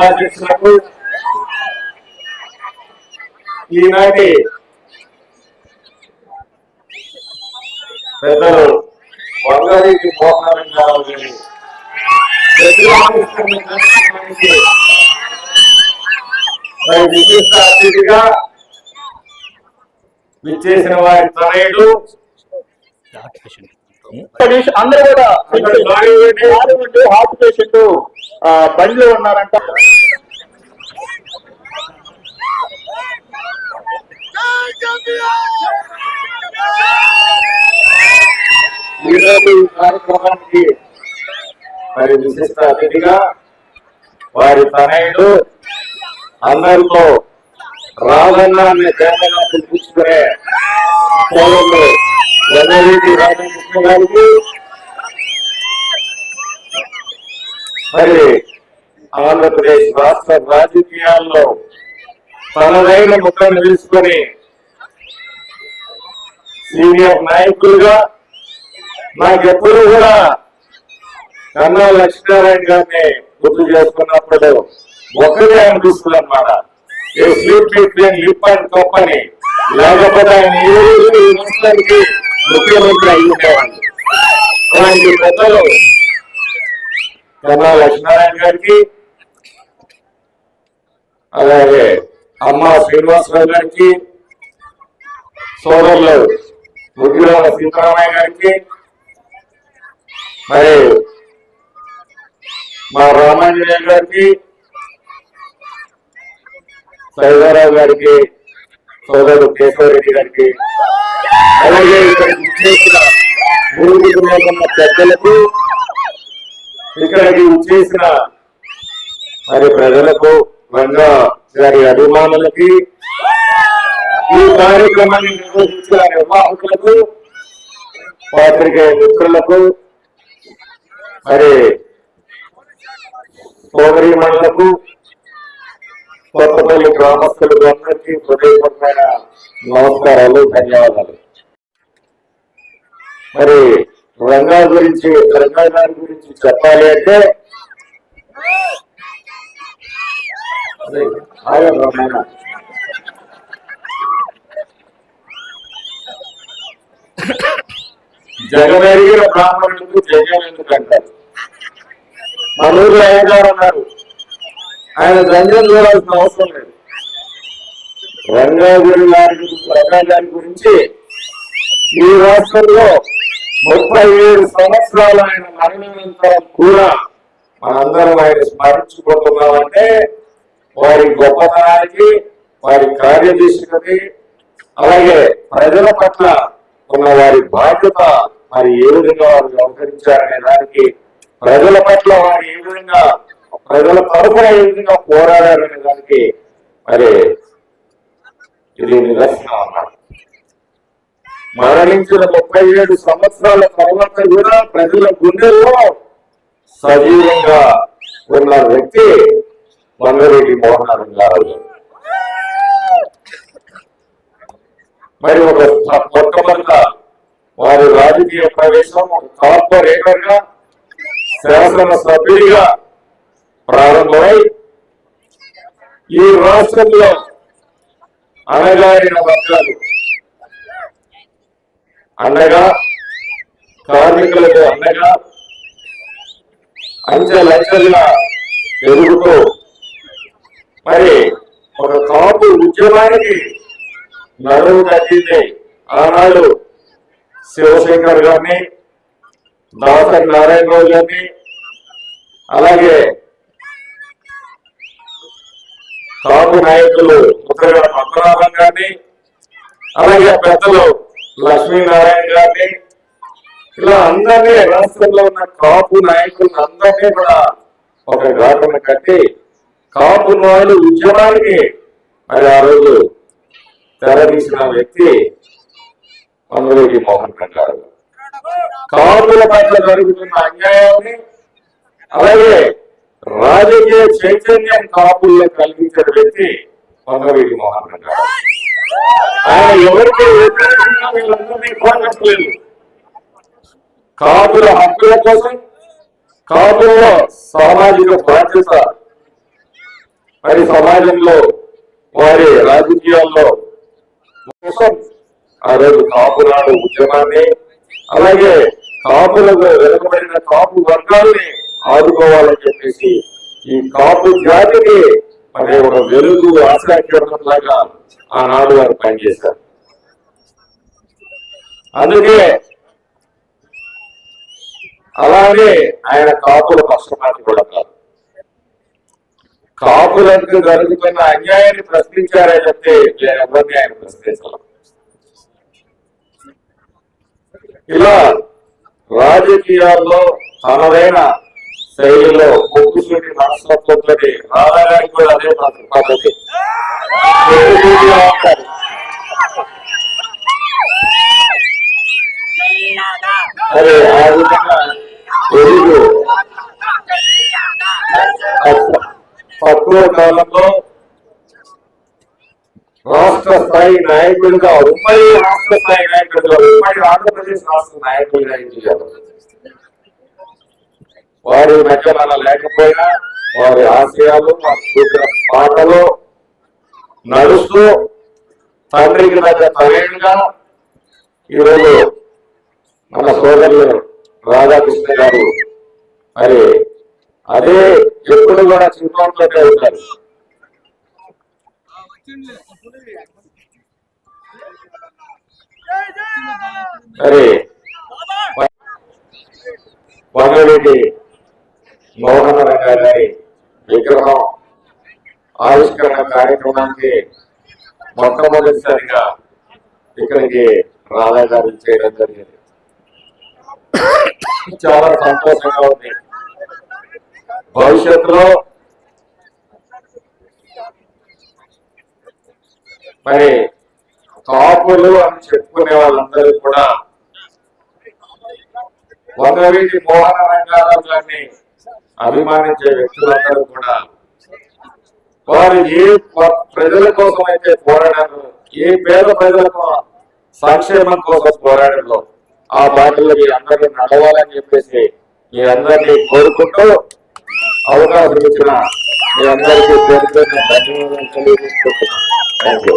ఉపాధ్యక్షులకు ఈనాటి పెద్దలు వంగారెడ్డి మోహన్ గారు మరి విశిష్ట అతిథిగా విచ్చేసిన వారి తనయుడు అందరూ కూడా హార్ట్ పేషెంట్ బండిలో ఉన్నారంట. కార్యక్రమానికి మరి విశిష్ట అతిథిగా వారి తనయుడు అందరితో రాజన్నాన్ని తేమగా పిలిపించుకునే రామకృష్ణ గారికి మరి ఆంధ్రప్రదేశ్ రాష్ట్ర రాజకీయాల్లో తనదైన ముఖం తీసుకొని సీనియర్ నాయకులుగా నాకెప్పుడు కూడా కన్నా లక్ష్మీనారాయణ గారిని గుర్తు చేసుకున్నప్పుడు ఒకటే అనిపిస్తుంది అన్నమాట ఏ స్లీప్ లిప్ అండ్ కంపెనీ లేకపోతే ఆయన ఏ రోజు ఈ ముఖ్యమంత్రి అయి ఉండేవాళ్ళు అలాంటి పెద్దలు కన్నా లక్ష్మీనారాయణ గారికి అలాగే అమ్మ శ్రీనివాసరావు గారికి సోదరులు ముగ్గురాల సీతారామయ్య గారికి మరి మా రామాంజనేయ గారికి సైదారావు గారికి సోదరుడు కేశవరెడ్డి గారికి అలాగే ఇక్కడ చేసిన మూడు పెద్దలకు ఇక్కడికి చేసిన మరి ప్రజలకు రంగా గారి అభిమానులకి ఈ కార్యక్రమాన్ని నిర్వహించిన నిర్వాహకులకు పాత్రికేయ మిత్రులకు మరి సోదరీమణులకు కొత్తపల్లి గ్రామస్తులకు అందరికీ హృదయపూర్వమైన నమస్కారాలు ధన్యవాదాలు. మరి రంగా గురించి రంగా గారి గురించి చెప్పాలి అంటే అదే, జగమెరిగిన బ్రాహ్మణులకు జగన్ ఎందుకు అంటారు మన ఊర్లో అయ్యగారు అన్నారు ఆయన రంజన్ చూడాల్సిన అవసరం లేదు. రంగాగుడి గారి రంగా గారి గురించి ఈ రాష్ట్రంలో ముప్పై ఏడు సంవత్సరాలు ఆయన మరణానంతరం కూడా మనందరం ఆయన స్మరించుకుంటున్నామంటే వారి గొప్పతనానికి వారి కార్యదీక్షకి అలాగే ప్రజల పట్ల ఉన్న వారి బాధ్యత మరి ఏ విధంగా వారు వ్యవహరించారనే దానికి ప్రజల పట్ల వారు ఏ విధంగా ప్రజల తరఫున ఏ విధంగా పోరాడారనే దానికి మరి ఇది నిదర్శనం అన్నారు మరణించిన ముప్పై ఏడు సంవత్సరాల తర్వాత కూడా ప్రజల గుండెల్లో సజీవంగా ఉన్న వ్యక్తి మంగరెడ్డి మోహన్ గారు. మరి ఒక మొట్టమొదట వారి రాజకీయ ప్రవేశం కార్పొరేటర్గా శాసన సభ్యుడిగా ప్రారంభమై ఈ రాష్ట్రంలో అనగారిన వర్గాలు అండగా కార్మికులకు అండగా అంచెలంచెలుగా ఎదుగుతూ మరి ఒక కాపు ఉద్యమానికి నడువు కట్టింది ఆనాడు శివశంకర్ గారిని దాసరి నారాయణరావు గారిని అలాగే కాపు నాయకులు ముద్రగడ పద్మనాభం గారిని అలాగే పెద్దలు లక్ష్మీనారాయణ గారిని ఇలా అందరినీ రాష్ట్రంలో ఉన్న కాపు నాయకులను అందరినీ కూడా ఒక ఘాటన కట్టి కాపు నాయుడు ఉద్యమానికి మరి ఆ రోజు తెరదీసిన వ్యక్తి మంగళూరి మోహన్ గారు కాపుల పట్ల జరుగుతున్న అన్యాయాన్ని అలాగే రాజకీయ చైతన్యం కాపుల్లో కలిగించిన వ్యక్తి మంగళూరి మోహన్ గారు ఆయన ఎవరికి వీళ్ళందరినీ కాపుల హక్కుల కోసం కాపుల సామాజిక బాధ్యత. మరి సమాజంలో వారి రాజకీయాల్లో కోసం ఆ రోజు కాపునాడు ఉద్యమాన్ని అలాగే కాపులకు వెనుకబడిన కాపు వర్గాల్ని ఆదుకోవాలని చెప్పేసి ఈ కాపు జాతికి మరి ఒక వెలుగు ఆశాకిరణం లాగా ఆనాడు వారు పనిచేశారు. అందుకే అలాగే ఆయన కాపుల కష్టమాటి కూడా కాదు. కాపులకు జరుగుతున్న అన్యాయాన్ని ప్రశ్నించారే చెప్తే ఎవరిని ఆయన ప్రశ్నించాలి ఇలా రాజకీయాల్లో తనదైన శైలిలో ముక్కుసూటి మనస్తత్వంతో రాధాగారికి కూడా అదే పద్ధ- పద్ధతి ముక్కుసూటిగా ఉంటారు. మరి ఆ విధంగా తెలుగు తక్కువ- తక్కువ కాలంలో రాష్ట్ర స్థాయి నాయకుడిగా ఉమ్మడి రాష్ట్ర స్థాయి నాయకుడిగా ఉమ్మడి ఆంధ్రప్రదేశ్ రాష్ట్ర నాయకుడిగా ఎన్నికయ్యారు వారి మధ్యన లేకపోయినా వారి ఆశయాలు పాటలు నడుస్తూ తండ్రికి దగ్గర తనయుడుగా ఈరోజు మన సోదరులు రాధాకృష్ణ గారు మరి అదే ఎప్పుడు కూడా చిరునవ్వుతోనే ఉంటారు మరి వంగరెడ్డి మోహన రంగ గారి విగ్రహం ఆవిష్కరణ కార్యక్రమానికి మొట్టమొదటిసారిగా ఇక్కడికి రాధా గారు చేయడం జరిగింది. చాలా సంతోషంగా ఉంది. భవిష్యత్తులో మరి కాపులు అని చెప్పుకునే వాళ్ళందరూ కూడా వంగవీటి మోహన రంగారావు గారిని అభిమానించే వ్యక్తులందరూ కూడా వారు ఏ ప్రజల కోసం అయితే పోరాడారు ఏ పేద ప్రజలకు సంక్షేమం కోసం పోరాడంలో ఆ బాటలో మీ అందరూ నడవాలని చెప్పేసి మీ అందరినీ కోరుకుంటూ అవకాశం ఇచ్చిన మీ అందరికీ పేరు పేరున ధన్యవాదాలు తెలియజేసుకుంటున్నాను. Thank you